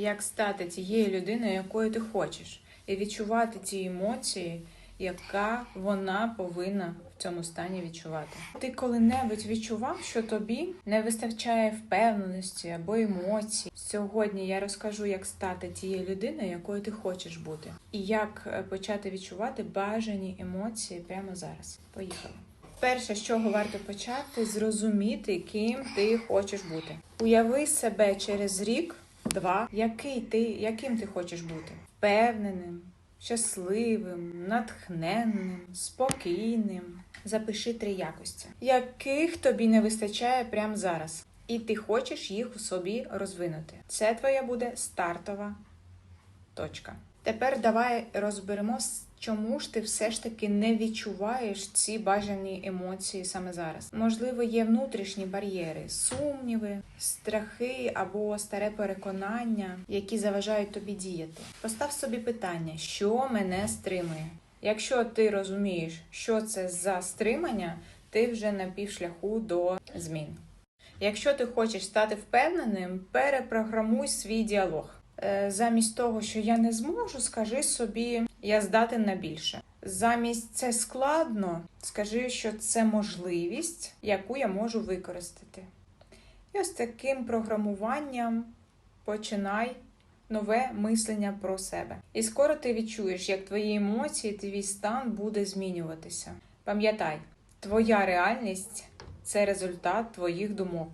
як стати тією людиною, якою ти хочеш, і відчувати ті емоції, яка вона повинна в цьому стані відчувати. Ти коли-небудь відчував, що тобі не вистачає впевненості або емоцій. Сьогодні я розкажу, як стати тією людиною, якою ти хочеш бути, і як е, почати відчувати бажані емоції прямо зараз. Поїхали. Перше, з чого варто почати, зрозуміти, ким ти хочеш бути. Уяви себе через рік, два, який ти, яким ти хочеш бути. Впевненим, щасливим, натхненним, спокійним. Запиши три якості, яких тобі не вистачає прямо зараз. І ти хочеш їх у собі розвинути. Це твоя буде стартова точка. Тепер давай розберемо, чому ж ти все ж таки не відчуваєш ці бажані емоції саме зараз. Можливо, є внутрішні бар'єри, сумніви, страхи або старе переконання, які заважають тобі діяти. Постав собі питання, що мене стримує. Якщо ти розумієш, що це за стримання, ти вже на півшляху до змін. Якщо ти хочеш стати впевненим, перепрограмуй свій діалог. Е, Замість того, що я не зможу, скажи собі, я здатен на більше. Замість це складно, скажи, що це можливість, яку я можу використати. І ось таким програмуванням починай нове мислення про себе. І скоро ти відчуєш, як твої емоції, твій стан буде змінюватися. Пам'ятай, твоя реальність це результат твоїх думок.